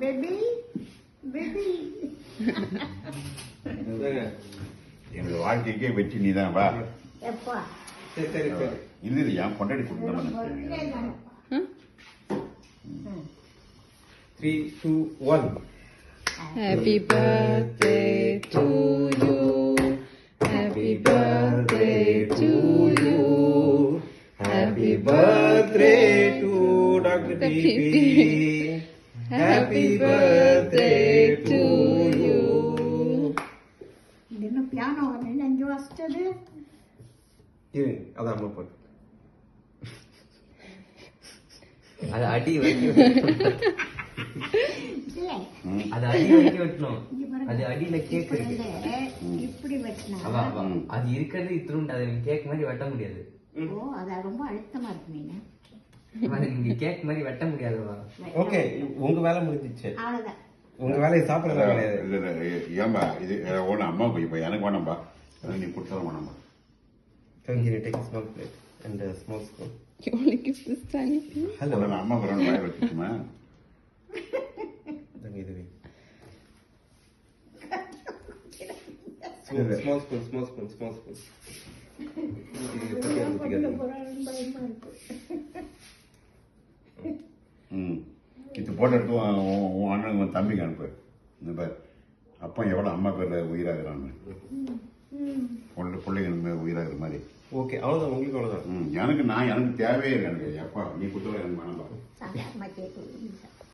Baby baby என்னோட வாழ்க்கைக்கே வெற்றி வா சரி சரி சரி இல்ல இல்ல என் கொண்டாடி கொடுத்தேன் three two one Happy birthday to you. Happy birthday to you. Happy birthday to Dr. DP. Happy birthday to you ಇದನ್ನು ಪ್ಯಾನ್ ಹೋಗಲ್ಲ ನಂಗೆ ಅಷ್ಟದು ಇರಿ ಅದ ಅಮ್ಮ ಪಟ್ಟು ಅದ ಅಡಿ ವೈಕಿ அது அடி வைக்க வெட்டணும். அது அடியில கேக் இருக்கு. இப்படி வெட்டணும் அவா அவா அது இருக்கிறது இத்தினுண்டு அது கேக் மாதிரி வெட்ட முடியாது. ஓ அது ரொம்ப அழுத்தமா இருக்கு நீங்க. கேக் மாதிரி வெட்ட முடியாதுவா ஓகே உங்க வேலை முடிஞ்சிச்சு. உங்க வேலையை சாப்பிடறது கிடையாது. இல்ல இல்ல ஏன்பா இது ஒண்ணு அம்மா போய் இப்ப எனக்கு வேணாம்பா. அது நீ கொடுத்தாலும் வேணாம்பா. Here you take a small plate and a small spoon. You only give this tiny piece. Hello. நான் அம்மா வரணும் வாய வச்சுக்குமா Then இது வை. Spoon, small spoon, small spoon, small spoon. இது together, together. பயமா இருக்கு ம். இது போட்டு எடுத்து உன் உன் உன் தம்பிக்கு அனுப்பு. இந்த பார். அப்பா எவ்வளோ அம்மா பேர்ல உயிராகிறான்னு பொண்ணு பிள்ளைங்க உயிராகிற மாதிரி. ஓகே அவ்வளவுதான். உங்களுக்கு அவ்வளவுதான். ம். எனக்கு நான் எனக்கு தேவையே இல்லை எனக்கு. எப்பா நீ கொடுத்தவரை எனக்கு கேட்குது